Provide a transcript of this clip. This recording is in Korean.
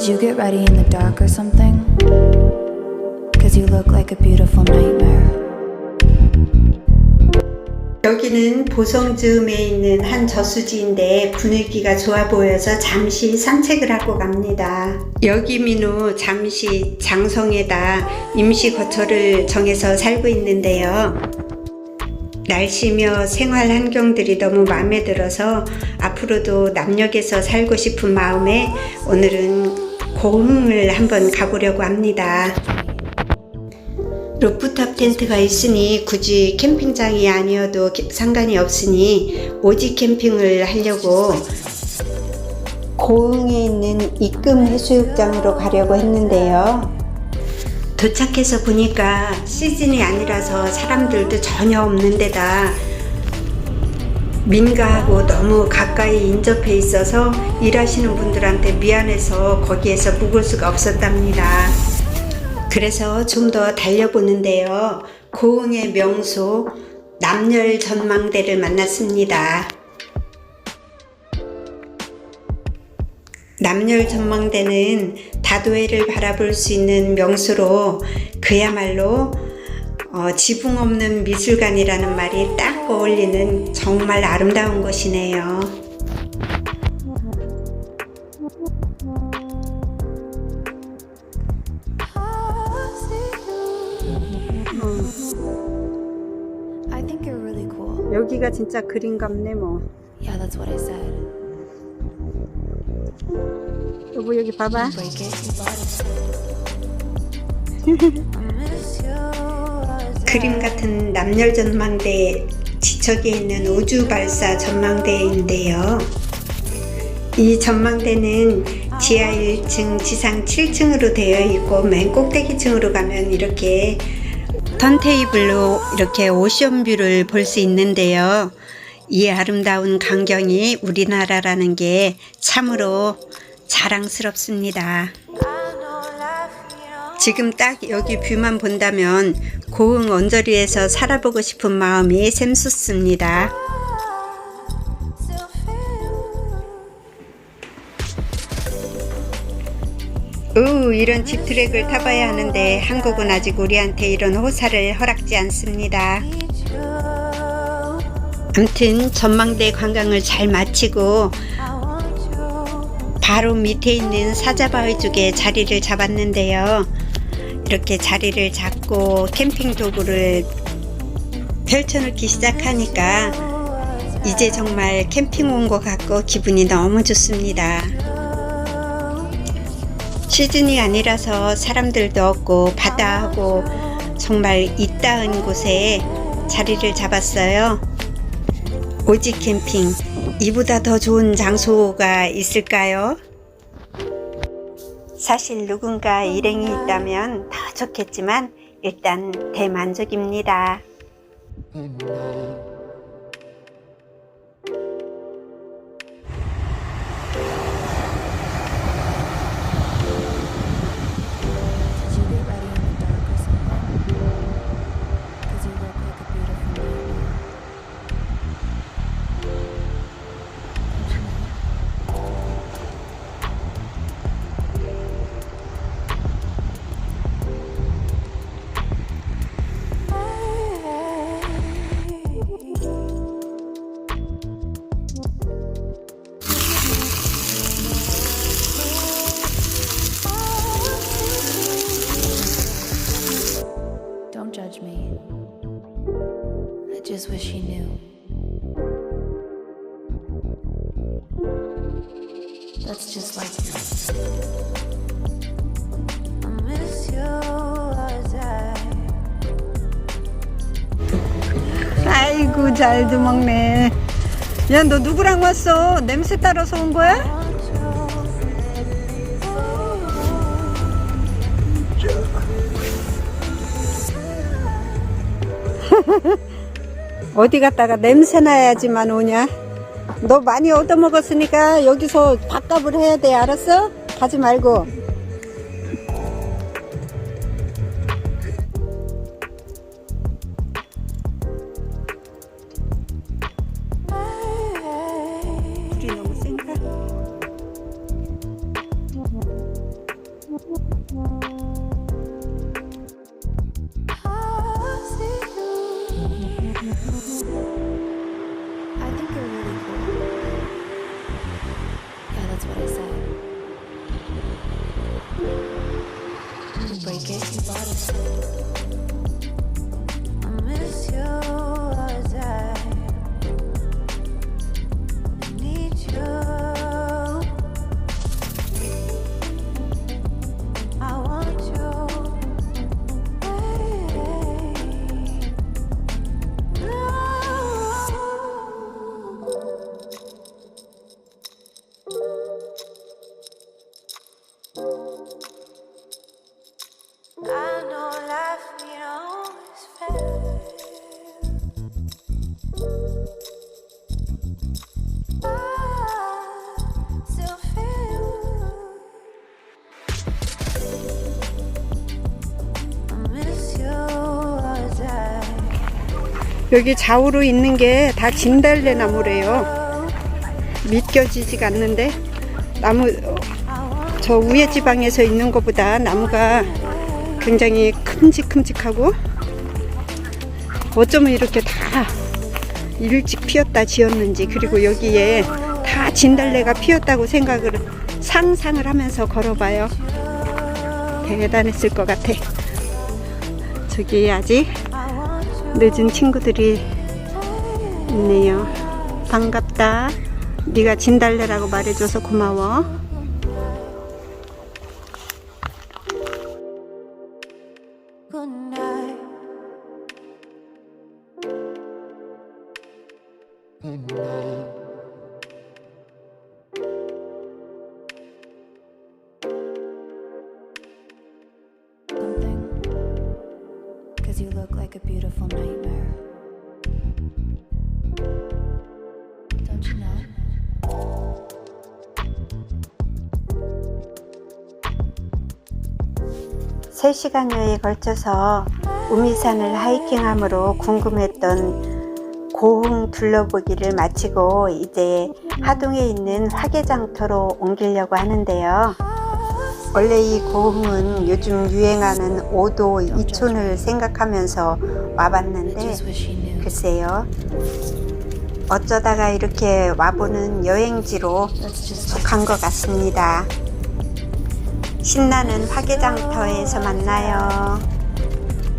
Did you get ready in the dark or something? Cause you look like a beautiful nightmare. 여기는 보성즈음에 있는 한 저수지인데 분위기가 좋아 보여서 잠시 산책을 하고 갑니다. 여기 민우 잠시 장성에다 임시 거처를 정해서 살고 있는데요. 날씨며 생활 환경들이 너무 마음에 들어서 앞으로도 남녘에서 살고 싶은 마음에 오늘은 고흥을 한번 가보려고 합니다. 루프탑 텐트가 있으니 굳이 캠핑장이 아니어도 게- 상관이 없으니 오지 캠핑을 하려고 고흥에 있는 입금 해수욕장으로 가려고 했는데요. 도착해서 보니까 시즌이 아니라서 사람들도 전혀 없는 데다 민가하고 너무 가까이 인접해 있어서 일하시는 분들한테 미안해서 거기에서 묵을 수가 없었답니다. 그래서 좀 더 달려보는데요. 고흥의 명소 남열 전망대를 만났습니다. 남열 전망대는 다도해를 바라볼 수 있는 명소로 그야말로 어, 지붕 없는 미술관이라는 말이 딱 어울리는 정말 아름다운 곳이네요. I think you're really cool. 여기가 진짜 그림 같네 뭐. Yeah, that's what I said. 여보 여기 봐봐. 그림 같은 남열 전망대 지척에 있는 우주 발사 전망대인데요. 이 전망대는 지하 1층, 지상 7층으로 되어 있고 맨 꼭대기층으로 가면 이렇게 턴테이블로 이렇게 오션뷰를 볼 수 있는데요. 이 아름다운 광경이 우리나라라는 게 참으로 자랑스럽습니다. 지금 딱 여기 뷰만 본다면 고흥 언저리에서 살아보고 싶은 마음이 샘솟습니다. 우 이런 집 트랙을 타봐야 하는데 한국은 아직 우리한테 이런 호사를 허락지 않습니다. 암튼 전망대 관광을 잘 마치고 바로 밑에 있는 사자바위 쪽에 자리를 잡았는데요. 이렇게 자리를 잡고 캠핑 도구를 펼쳐놓기 시작하니까 이제 정말 캠핑 온 것 같고 기분이 너무 좋습니다. 시즌이 아니라서 사람들도 없고 바다하고 정말 이따은 곳에 자리를 잡았어요. 오지 캠핑 이보다 더 좋은 장소가 있을까요? 사실 누군가 일행이 있다면 더 좋겠지만 일단 대만족입니다. That's just like you. I miss you as 아이고 잘도 먹네. 야 너 누구랑 왔어? 냄새 따라서 온 거야? 어디 갔다가 냄새 나야지만 오냐? 너 많이 얻어먹었으니까 여기서 밥값을 해야 돼 알았어? 가지 말고 Take your body slow. 여기 좌우로 있는 게 다 진달래 나무래요. 믿겨지지가 않는데 나무 어, 저 위에 지방에서 있는 것보다 나무가 굉장히 큼직큼직하고 어쩌면 이렇게 다 일찍 피었다 지었는지 그리고 여기에 다 진달래가 피었다고 생각을 상상을 하면서 걸어봐요. 대단했을 것 같아. 저기 아직 늦은 친구들이 있네요. 반갑다. 네가 진달래라고 말해줘서 고마워. Good a beautiful nightmare. Don't you know? 세 시간여에 걸쳐서 우미산을 하이킹함으로 궁금했던 고흥 둘러보기를 마치고 이제 하동에 있는 화개장터로 옮기려고 하는데요. 원래 이 고흥은 요즘 유행하는 5도 이촌을 생각하면서 와봤는데. 글쎄요. 어쩌다가 이렇게 와보는 여행지로 속한 것 같습니다. 신나는 화개장터에서 만나요.